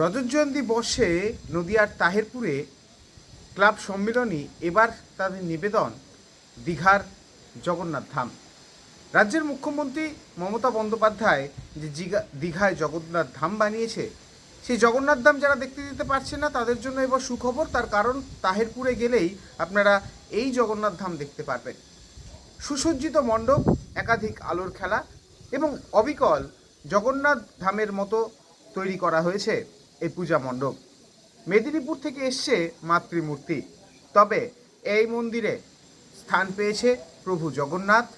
রজত জয়ন্তী বর্ষে নদিয়ার তাহেরপুরে ক্লাব সম্মেলনী এবার তাদের নিবেদন, দীঘার জগন্নাথ ধাম। রাজ্যের মুখ্যমন্ত্রী মমতা বন্দ্যোপাধ্যায় যে দীঘায় জগন্নাথ ধাম বানিয়েছে, সেই জগন্নাথ ধাম যারা দেখতে দিতে পারছে না, তাদের জন্য এবার সুখবর। তার কারণ, তাহেরপুরে গেলেই আপনারা এই জগন্নাথ ধাম দেখতে পারবেন। সুসজ্জিত মণ্ডপ, একাধিক আলোর খেলা এবং অবিকল জগন্নাথ ধামের মতো তৈরি করা হয়েছে। এই পূজা মণ্ডপ। মেদিনীপুর থেকে এসছে মাতৃমূর্তি। তবে এই মন্দিরে স্থান পেয়েছে প্রভু জগন্নাথ,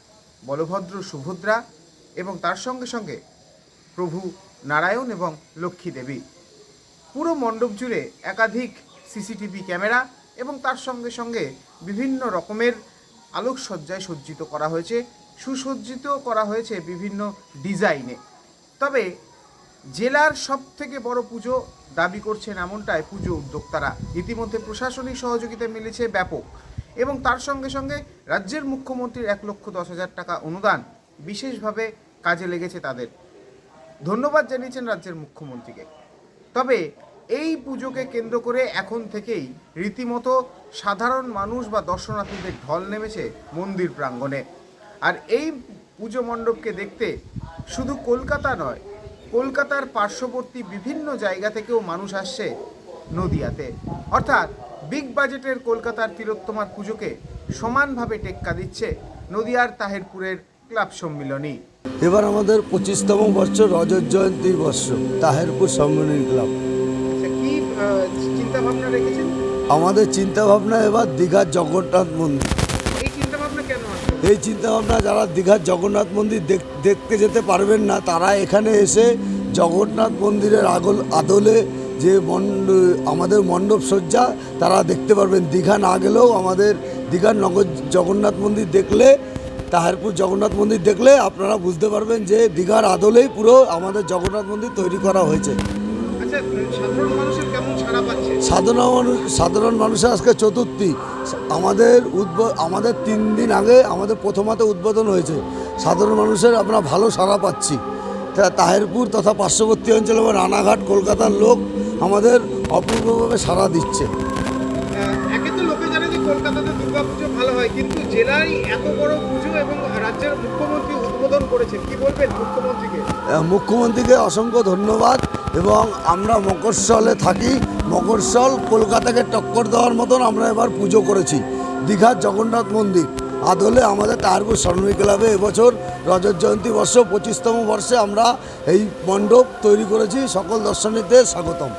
বলভদ্র সুভদ্রা এবং তার সঙ্গে সঙ্গে প্রভু নারায়ণ এবং লক্ষ্মী দেবী। পুরো মণ্ডপ জুড়ে একাধিক সিসিটিভি ক্যামেরা এবং তার সঙ্গে সঙ্গে বিভিন্ন রকমের আলোকসজ্জায় সজ্জিত করা হয়েছে। সুসজ্জিত করা হয়েছে বিভিন্ন ডিজাইনে। তবে জেলার সব থেকে বড় পুজো দাবি করছেন এমনটাই পুজো উদ্যোক্তারা। ইতিমধ্যে প্রশাসনিক সহযোগিতা মিলেছে ব্যাপক এবং তার সঙ্গে সঙ্গে রাজ্যের মুখ্যমন্ত্রীর এক লক্ষ দশ হাজার টাকা অনুদান বিশেষভাবে কাজে লেগেছে তাদের। ধন্যবাদ জানিয়েছেন রাজ্যের মুখ্যমন্ত্রীকে। তবে এই পুজোকে কেন্দ্র করে এখন থেকেই রীতিমতো সাধারণ মানুষ বা দর্শনার্থীদের ঢল নেমেছে মন্দির প্রাঙ্গণে। আর এই পুজো মণ্ডপকে দেখতে শুধু কলকাতা নয় কলকাতার পার্শ্ববর্তী বিভিন্ন জায়গা থেকেও মানুষ আসছে নদিয়াতে। অর্থাৎ বিগ বাজেটের কলকাতার তিলোত্তমার পুজোকে সমানভাবে টেক্কা দিচ্ছে নদিয়ার তাহেরপুরের ক্লাব সম্মিলনী। এবার আমাদের পঁচিশতম বছর রজত জয়ন্তী বর্ষ তাহেরপুর সম্মেলনী ক্লাব। আচ্ছা কি চিন্তা ভাবনা রেখেছেন? আমাদের চিন্তাভাবনা এবার দীঘার জগন্নাথ মন্দির এই চিন্তা ভাবনা কেন আসলো এই চিন্তাভাবনা যারা দীঘার জগন্নাথ মন্দির দেখ- দেখতে যেতে পারবেন না, তারা এখানে এসে জগন্নাথ মন্দিরের আগল, আদলে যে মণ্ড আমাদের মণ্ডপ সজ্জা, তারা দেখতে পারবেন। দীঘা না গেলেও আমাদের দীঘার নগর জগন্নাথ মন্দির দেখলে, তাহারপুর জগন্নাথ মন্দির দেখলে আপনারা বুঝতে পারবেন যে দীঘার আদলেই পুরো আমাদের জগন্নাথ মন্দির তৈরি করা হয়েছে। আচ্ছা সাধারণ মানুষের সাধারণ সাধারণ মানুষের আজকে চতুর্থী। আমাদের উদ্ব আমাদের তিন দিন আগে আমাদের প্রথমাতে উদ্বোধন হয়েছে। সাধারণ মানুষের আমরা ভালো সাড়া পাচ্ছি। তা তাহেরপুর তথা পার্শ্ববর্তী অঞ্চল এবং রানাঘাট কলকাতার লোক আমাদের অপূর্বভাবে সাড়া দিচ্ছে। আহ, একে তো লোকে জানে যে কলকাতাতে দুর্গা ভালো হয় কিন্তু জেলায় এত বড় পুজো এবং রাজ্যের মুখ্যমন্ত্রী উদ্বোধন করেছেন কি বলবেন মুখ্যমন্ত্রীকে? মুখ্যমন্ত্রীকে অসংখ্য ধন্যবাদ। এবং আমরা মকরসলে থাকি। মকরসল কলকাতাকে টক্কর দেওয়ার মতন আমরা এবার পুজো করেছি। দীঘার জগন্নাথ মন্দির। আদলে আমাদের তাহারপুর স্বর্ণী ক্লাবে এবছর রজত জয়ন্তী বর্ষ পঁচিশতম বর্ষে আমরা এই মণ্ডপ তৈরি করেছি। সকল দর্শনীতে স্বাগতম।